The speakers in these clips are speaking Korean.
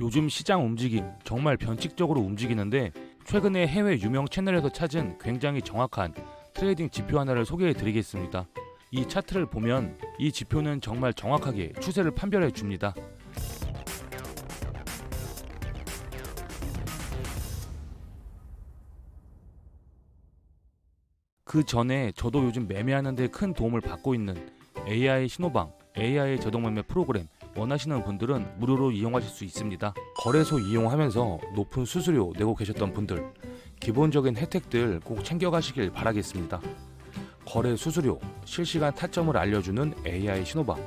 요즘 시장 움직임 정말 변칙적으로 움직이는데 최근에 해외 유명 채널에서 찾은 굉장히 정확한 트레이딩 지표 하나를 소개해 드리겠습니다. 이 차트를 보면 이 지표는 정말 정확하게 추세를 판별해 줍니다. 그 전에 저도 요즘 매매하는데 큰 도움을 받고 있는 AI 신호방, AI 자동 매매 프로그램 원하시는 분들은 무료로 이용하실 수 있습니다. 거래소 이용하면서 높은 수수료 내고 계셨던 분들 기본적인 혜택들 꼭 챙겨가시길 바라겠습니다. 거래 수수료, 실시간 타점을 알려주는 AI 신호방,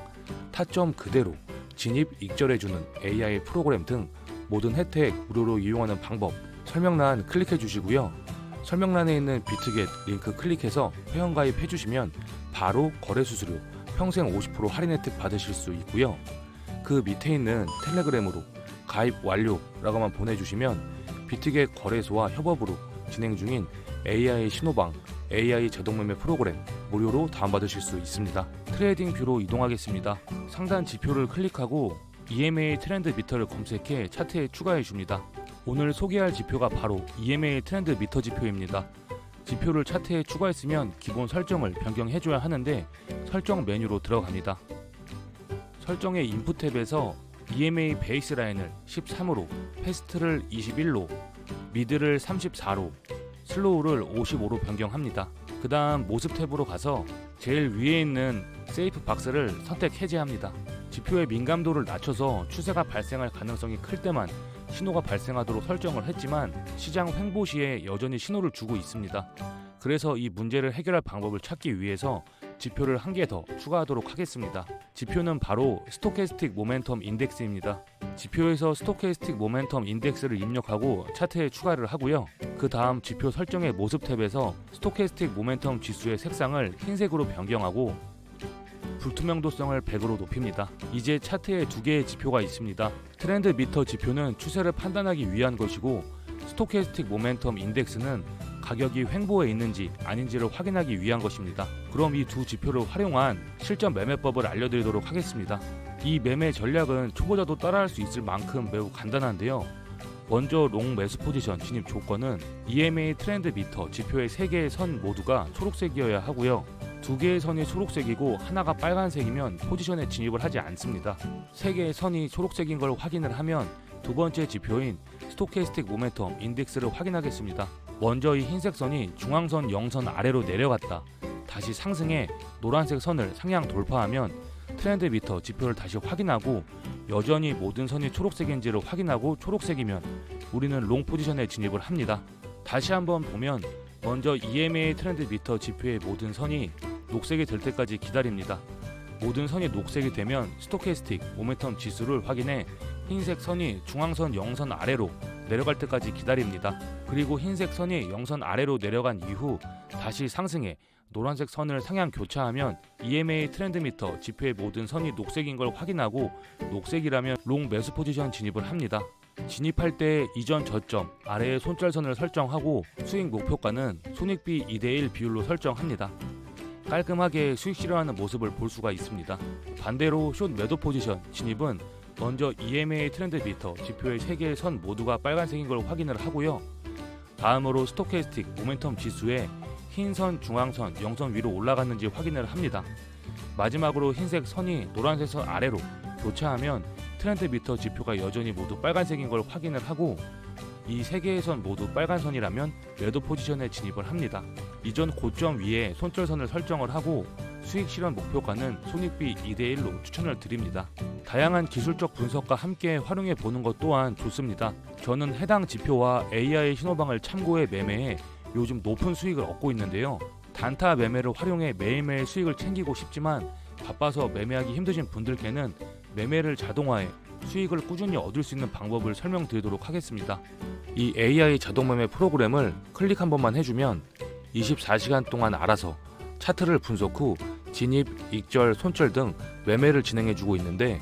타점 그대로 진입 익절해주는 AI 프로그램 등 모든 혜택 무료로 이용하는 방법 설명란 클릭해 주시고요. 설명란에 있는 비트겟 링크 클릭해서 회원 가입 해 주시면 바로 거래 수수료 평생 50% 할인 혜택 받으실 수 있고요. 그 밑에 있는 텔레그램으로 가입 완료라고만 보내주시면 비트겟 거래소와 협업으로 진행 중인 AI 신호방, AI 자동매매 프로그램 무료로 다운받으실 수 있습니다. 트레이딩 뷰로 이동하겠습니다. 상단 지표를 클릭하고 EMA 트렌드 미터를 검색해 차트에 추가해 줍니다. 오늘 소개할 지표가 바로 EMA 트렌드 미터 지표입니다. 지표를 차트에 추가했으면 기본 설정을 변경해줘야 하는데 설정 메뉴로 들어갑니다. 설정의 인풋 탭에서 EMA 베이스 라인을 13으로, 패스트를 21로, 미드를 34로, 슬로우를 55로 변경합니다. 그 다음 모습 탭으로 가서 제일 위에 있는 세이프 박스를 선택 해제합니다. 지표의 민감도를 낮춰서 추세가 발생할 가능성이 클 때만 신호가 발생하도록 설정을 했지만 시장 횡보 시에 여전히 신호를 주고 있습니다. 그래서 이 문제를 해결할 방법을 찾기 위해서 지표를 한 개 더 추가하도록 하겠습니다. 지표는 바로 스토캐스틱 모멘텀 인덱스입니다. 지표에서 스토캐스틱 모멘텀 인덱스를 입력하고 차트에 추가를 하고요. 그 다음 지표 설정의 모습 탭에서 스토캐스틱 모멘텀 지수의 색상을 흰색으로 변경하고 불투명도성을 100으로 높입니다. 이제 차트에 두 개의 지표가 있습니다. 트렌드 미터 지표는 추세를 판단하기 위한 것이고 스토캐스틱 모멘텀 인덱스는 가격이 횡보해 있는지 아닌지를 확인하기 위한 것입니다. 그럼 이 두 지표를 활용한 실전 매매법을 알려드리도록 하겠습니다. 이 매매 전략은 초보자도 따라할 수 있을 만큼 매우 간단한데요. 먼저 롱 매수 포지션 진입 조건은 EMA 트렌드 미터 지표의 세 개의 선 모두가 초록색이어야 하고요. 두 개의 선이 초록색이고 하나가 빨간색이면 포지션에 진입을 하지 않습니다. 세 개의 선이 초록색인 걸 확인을 하면 두 번째 지표인 스토캐스틱 모멘텀 인덱스를 확인하겠습니다. 먼저 이 흰색 선이 중앙선 0선 아래로 내려갔다. 다시 상승해 노란색 선을 상향 돌파하면 트렌드 미터 지표를 다시 확인하고 여전히 모든 선이 초록색인지를 확인하고 초록색이면 우리는 롱 포지션에 진입을 합니다. 다시 한번 보면 먼저 EMA 트렌드 미터 지표의 모든 선이 녹색이 될 때까지 기다립니다. 모든 선이 녹색이 되면 스토캐스틱 모멘텀 지수를 확인해 흰색 선이 중앙선 0선 아래로 내려갈 때까지 기다립니다. 그리고 흰색 선이 0선 아래로 내려간 이후 다시 상승해 노란색 선을 상향 교차하면 EMA 트렌드 미터 지표의 모든 선이 녹색인 걸 확인하고 녹색이라면 롱 매수 포지션 진입을 합니다. 진입할 때 이전 저점 아래의 손절선을 설정하고 수익 목표가는 손익비 2대1 비율로 설정합니다. 깔끔하게 수익 실현하는 모습을 볼 수가 있습니다. 반대로 숏 매도 포지션 진입은 먼저 EMA 트렌드 미터 지표의 세 개의 선 모두가 빨간색인 걸 확인을 하고요. 다음으로 스토캐스틱 모멘텀 지수의 흰 선 중앙선 0선 위로 올라갔는지 확인을 합니다. 마지막으로 흰색 선이 노란색 선 아래로 교차하면 트렌드 미터 지표가 여전히 모두 빨간색인 걸 확인을 하고 이 세 개의 선 모두 빨간 선이라면 매도 포지션에 진입을 합니다. 이전 고점 위에 손절선을 설정을 하고 수익 실현 목표가는 손익비 2대1로 추천을 드립니다. 다양한 기술적 분석과 함께 활용해 보는 것 또한 좋습니다. 저는 해당 지표와 AI 신호방을 참고해 매매해 요즘 높은 수익을 얻고 있는데요. 단타 매매를 활용해 매일매일 수익을 챙기고 싶지만 바빠서 매매하기 힘드신 분들께는 매매를 자동화해 수익을 꾸준히 얻을 수 있는 방법을 설명드리도록 하겠습니다. 이 AI 자동 매매 프로그램을 클릭 한 번만 해주면 24시간 동안 알아서 차트를 분석 후 진입, 익절, 손절 등 매매를 진행해주고 있는데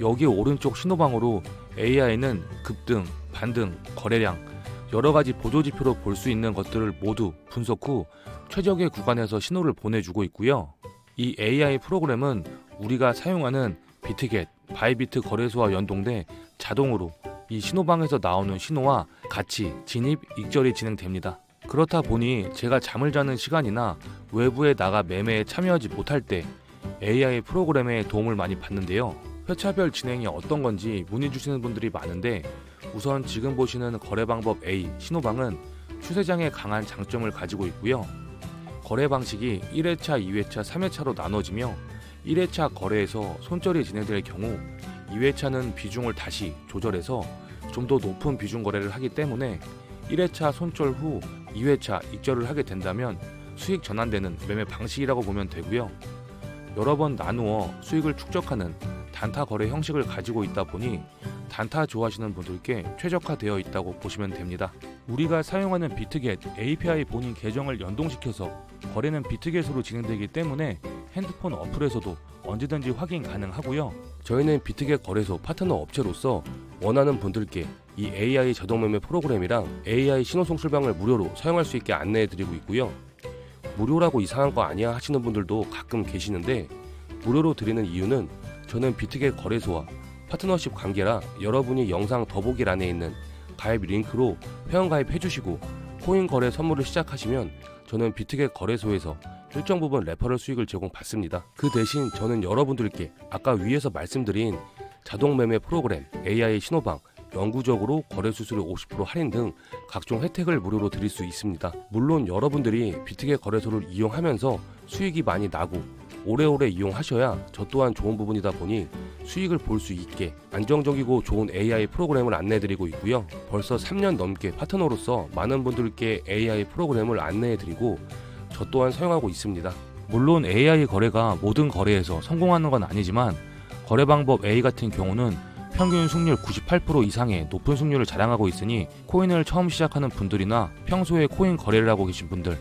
여기 오른쪽 신호방으로 AI는 급등, 반등, 거래량 여러 가지 보조 지표로 볼 수 있는 것들을 모두 분석 후 최적의 구간에서 신호를 보내주고 있고요. 이 AI 프로그램은 우리가 사용하는 비트겟, 바이비트 거래소와 연동돼 자동으로 이 신호방에서 나오는 신호와 같이 진입, 익절이 진행됩니다. 그렇다 보니 제가 잠을 자는 시간이나 외부에 나가 매매에 참여하지 못할 때 AI 프로그램의 도움을 많이 받는데요. 회차별 진행이 어떤 건지 문의 주시는 분들이 많은데 우선 지금 보시는 거래 방법 A 신호방은 추세장에 강한 장점을 가지고 있고요. 거래 방식이 1회차, 2회차, 3회차로 나눠지며 1회차 거래에서 손절이 진행될 경우 2회차는 비중을 다시 조절해서 좀 더 높은 비중 거래를 하기 때문에 1회차 손절 후 2회차 익절을 하게 된다면 수익 전환되는 매매 방식이라고 보면 되고요. 여러 번 나누어 수익을 축적하는 단타 거래 형식을 가지고 있다 보니 단타 좋아하시는 분들께 최적화되어 있다고 보시면 됩니다. 우리가 사용하는 비트겟 API 본인 계정을 연동시켜서 거래는 비트겟으로 진행되기 때문에 핸드폰 어플에서도 언제든지 확인 가능하고요. 저희는 비트겟 거래소 파트너 업체로서 원하는 분들께 이 AI 자동 매매 프로그램이랑 AI 신호 송 출방을 무료로 사용할 수 있게 안내해 드리고 있고요. 무료라고 이상한 거 아니야 하시는 분들도 가끔 계시는데 무료로 드리는 이유는 저는 비트겟 거래소와 파트너십 관계라 여러분이 영상 더보기란에 있는 가입 링크로 회원 가입해 주시고 코인 거래 선물을 시작하시면 저는 비트겟 거래소에서 일정 부분 레퍼럴 수익을 제공받습니다. 그 대신 저는 여러분들께 아까 위에서 말씀드린 자동 매매 프로그램 AI 신호방 영구적으로 거래 수수료 50% 할인 등 각종 혜택을 무료로 드릴 수 있습니다. 물론 여러분들이 비트겟 거래소를 이용하면서 수익이 많이 나고 오래오래 이용하셔야 저 또한 좋은 부분이다 보니 수익을 볼 수 있게 안정적이고 좋은 AI 프로그램을 안내해드리고 있고요. 벌써 3년 넘게 파트너로서 많은 분들께 AI 프로그램을 안내해드리고 저 또한 사용하고 있습니다. 물론 AI 거래가 모든 거래에서 성공하는 건 아니지만 거래 방법 A 같은 경우는 평균 승률 98% 이상의 높은 승률을 자랑하고 있으니 코인을 처음 시작하는 분들이나 평소에 코인 거래를 하고 계신 분들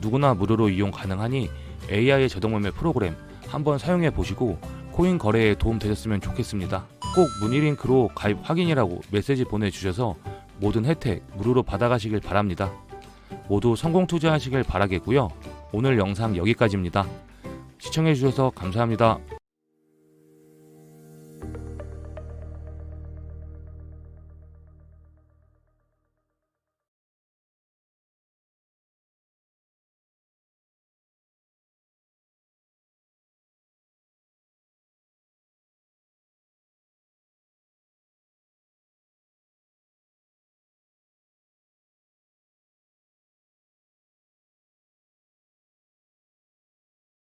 누구나 무료로 이용 가능하니 AI의 자동 매매 프로그램 한번 사용해 보시고 코인 거래에 도움 되셨으면 좋겠습니다. 꼭 문의 링크로 가입 확인이라고 메시지 보내주셔서 모든 혜택 무료로 받아가시길 바랍니다. 모두 성공 투자하시길 바라겠고요. 오늘 영상 여기까지입니다. 시청해주셔서 감사합니다.